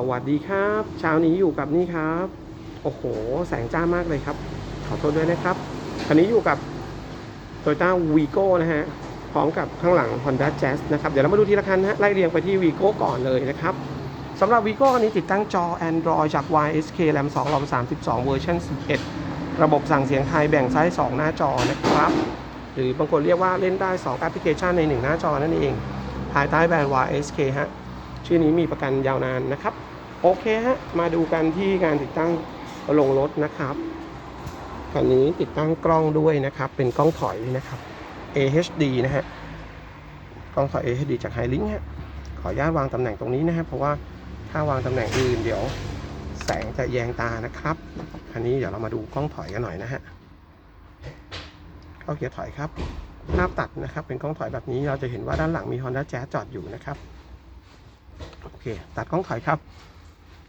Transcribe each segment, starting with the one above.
สวัสดีครับเช้านี้อยู่กับนี่ครับ โอ้โห แสงจ้ามากเลยครับ ขอโทษด้วยนะครับคันนี้อยู่กับ Toyota Vigo นะฮะพร้อมกับข้างหลัง Honda Jazz นะครับ เดี๋ยวเรามาดูทีละคันนะฮะไล่เรียงไปที่ Vigo ก่อนเลยนะครับสำหรับ Vigo อันนี้ติดตั้งจอ Android จาก YSK RAM 2 ROM 32เวอร์ชัน11 ระบบสั่งเสียงไทยแบ่งไซส์2หน้าจอนะครับ หรือบางคนเรียกว่าเล่นได้ 2 แอปพลิเคชันใน 1 หน้าจอนั่นเอง ภายใต้แบรนด์ YSK ฮะ ชื่อนี้มีประกันยาวนานนะครับ โอเคฮะ มาดูกันที่การติดตั้งลงรถนะครับคันนี้ติดตั้งกล้องด้วยนะครับ เป็นกล้องถอยนะครับ AHD นะฮะ กล้องถอย AHD จาก h i ลิงฮะ ขออนุญาตวางตำแหน่งตรงนี้นะฮะ เพราะว่าถ้าวางตำแหน่งอื่นเดี๋ยวแสงจะแยงตานะครับคันนี้เดี๋ยวเรามาดูกล้องถอยกันหน่อยนะฮะเข้าเกียร์ถอยครับ ภาพตัดนะครับ เป็นกล้องถอยแบบนี้เราจะเห็นว่าด้านหลังมี Honda Jazz จอดอยู่นะครับ เคตัดกล้องถอยครับ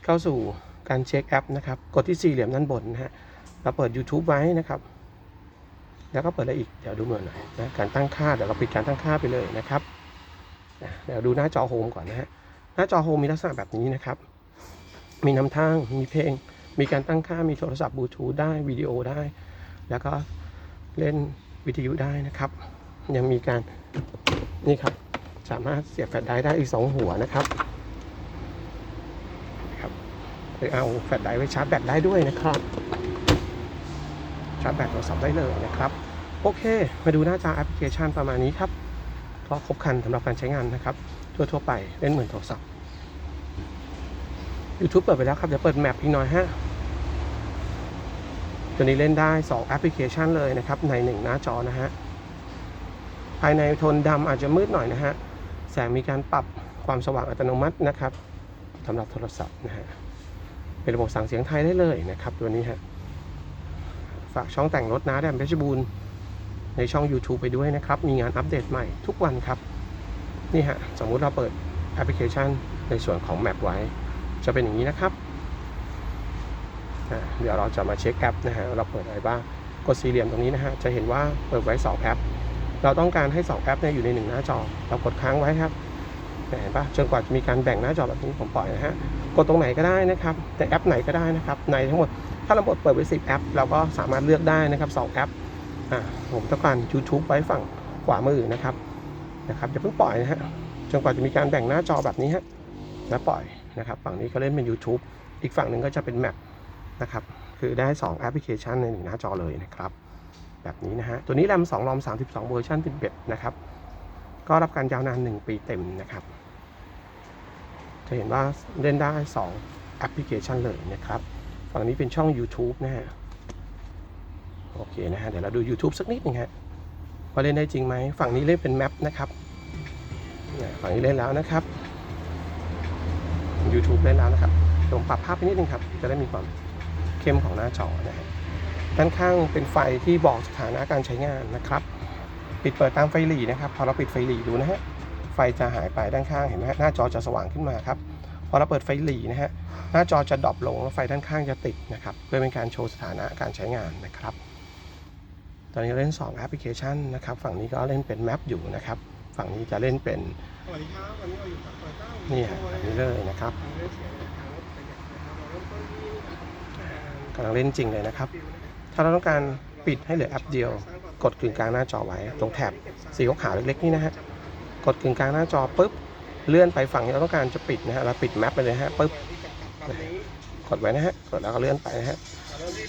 เข้าสู่การเช็คแอปนะครับ กดที่สี่เหลี่ยมด้านบนนะฮะเราเปิด YouTube ไว้นะครับ แล้วก็เปิดอะไรอีกเดี๋ยวดูเหมือนหน่อยนะการตั้งค่าเดี๋ยวเราปิดการตั้งค่าไปเลยนะครับเดี๋ยวดูหน้าจอโฮมก่อนนะฮะหน้าจอโฮมมีลักษณะแบบนี้นะครับ มีนำทางมีเพลง มีการตั้งค่ามีโทรศัพท์บลูทูธได้วิดีโอได้ แล้วก็เล่นวิทยุได้นะครับ ยังมีการนี่ครับสามารถเสียบแฟลชไดร์ได้อีก 2 หัวนะครับ หรือเอาแฟลชไดร์ไว้ชาร์จแบตได้ด้วยนะครับ ชาร์จแบตโทรศัพท์ได้เลยนะครับ โอเค มาดูหน้าจอแอปพลิเคชันประมาณนี้ครับก็ครบคันสำหรับการใช้งานนะครับ ทั่วๆไปเล่นเหมือนโทรศัพท์ YouTube เปิดไปแล้วครับเดี๋ยวเปิดแมปอีกหน่อยฮะตัวนี้เล่นได้ 2 แอปพลิเคชันเลยนะครับ ใน 1 หน้าจอนะฮะ ภายในโทนดำอาจจะมืดหน่อยนะฮะ แสงมีการปรับความสว่างอัตโนมัตินะครับสำหรับโทรศัพท์นะฮะ เป็นระบบสั่งเสียงไทยได้เลยนะครับ ตัวนี้ฮะฝากช่องแต่งรถนะแดมเพชรบูรณ์ในช่อง YouTube ไปด้วยนะครับ มีงานอัปเดตใหม่ทุกวันครับ นี่ฮะ สมมุติเราเปิดแอปพลิเคชันในส่วนของแมปไว้ จะเป็นอย่างนี้นะครับ เดี๋ยวเราจะมาเช็คแอปนะฮะ เราเปิดอะไรบ้าง กดสี่เหลี่ยมตรงนี้นะฮะ จะเห็นว่าเปิดไว้ 2 แอป เราต้องการให้ 2 แอปเนี่ยอยู่ใน 1 หน้าจอ เรากดค้างไว้ครับ เห็นปะจนกว่าจะมีการแบ่งหน้าจอแบบนี้ผมปล่อยนะฮะกดตรงไหนก็ได้นะครับแต่แอปไหนก็ได้นะครับในทั้งหมดถ้าเราเปิดไว้10แอปเราก็สามารถเลือกได้นะครับ2แอปอ่าผมต้องการ YouTube ไว้ฝั่งขวามือนะครับนะครับอย่าเพิ่งปล่อยนะฮะจนกว่าจะมีการแบ่งหน้าจอแบบนี้ฮะแล้วปล่อยนะครับฝั่งนี้ก็เล่นเป็น YouTube อีกฝั่งหนึ่งก็จะเป็นแมปนะครับคือได้ 2 แอปพลิเคชันในหนึ่งหน้าจอเลยนะครับ แบบนี้นะฮะตัวนี้แรม2รอม32เวอร์ชัน11นะครับ ก็รับการยาวนาน 1 ปีเต็มนะครับ จะเห็นว่าเล่นได้ 2 แอปพลิเคชันเลยนะครับ ฝั่งนี้เป็นช่อง YouTube นะฮะ โอเคนะฮะ เดี๋ยวเราดู YouTube สักนิดหนึงฮะว่าเล่นได้จริงไหม ฝั่งนี้เล่นเป็นแมปนะครับฝั่งนี้เล่นแล้วนะครับ YouTube เล่นแล้วนะครับผมปรับภาพไปนิดนึงครับ จะได้มีความเข้มของหน้าจอนะฮะด้านข้างเป็นไฟที่บอกสถานะการใช้งานนะครับ ปิดเปิดตามไฟหลีนะครับ พอเราปิดไฟหลีดูนะฮะ ไฟจะหายไปด้านข้างเห็นไหมฮะ หน้าจอจะสว่างขึ้นมาครับ พอเราเปิดไฟหลีนะฮะ หน้าจอจะดรอปลงแล้วไฟด้านข้างจะติดนะครับ เพื่อเป็นการโชว์สถานะการใช้งานนะครับ ตอนนี้เล่น2แอปพลิเคชันนะครับ ฝั่งนี้ก็เล่นเป็นแมปอยู่นะครับ ฝั่งนี้จะเล่นเป็นสวัสดีครับวันนี้เราอยู่กับเปิดตั้งนี่ฮะแบบนี้เลยนะครับทางเลือกเสียงทางรถประหยัดนะครับเราเริ่มต้นที่กำลังเล่นจริงเลยนะครับ ถ้าเราต้องการปิดให้เหลือแอปเดียว กดกึ่งกลางหน้าจอไว้ ตรงแถบสีขาวๆเล็กๆนี่นะฮะกดกึ่งกลางหน้าจอปุ๊บเลื่อนไปฝั่งที่เราต้องการจะปิดนะฮะเราปิดแมปไปเลยฮะปุ๊บกดไว้นะฮะกดแล้วก็เลื่อนไปนะฮะ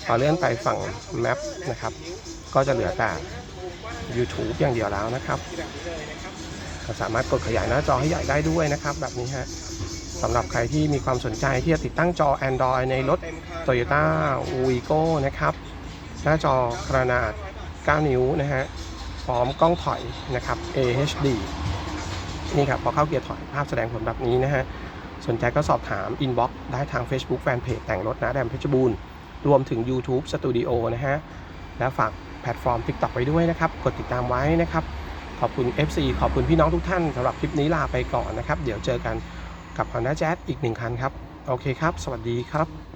พอเลื่อนไปฝั่งแมปนะครับ ก็จะเหลือแต่ YouTube อย่างเดียวแล้วนะครับสามารถกดขยายหน้าจอให้ใหญ่ได้ด้วยนะครับ แบบนี้ฮะสำหรับใครที่มีความสนใจที่จะติดตั้งจอ Android ในรถ Toyota Vigo นะครับ หน้าจอขนาด 9 นิ้วนะฮะพร้อมกล้องถอยนะครับ AHD นี่ครับพอเข้าเกียร์ถอยภาพแสดงผลแบบนี้นะฮะสนใจก็สอบถาม inbox ได้ทาง Facebook Fanpage แต่งรถนะแดมเพชรบูรณ์รวมถึง YouTube Studio นะฮะ แล้วฝากแพลตฟอร์ม TikTok ไว้ด้วยนะครับ กดติดตามไว้นะครับ ขอบคุณ FC ขอบคุณพี่น้องทุกท่านสำหรับคลิปนี้ลาไปก่อนนะครับ เดี๋ยวเจอกันกับ Honda Jazz อีกหนึ่งคันครับ โอเคครับ สวัสดีครับ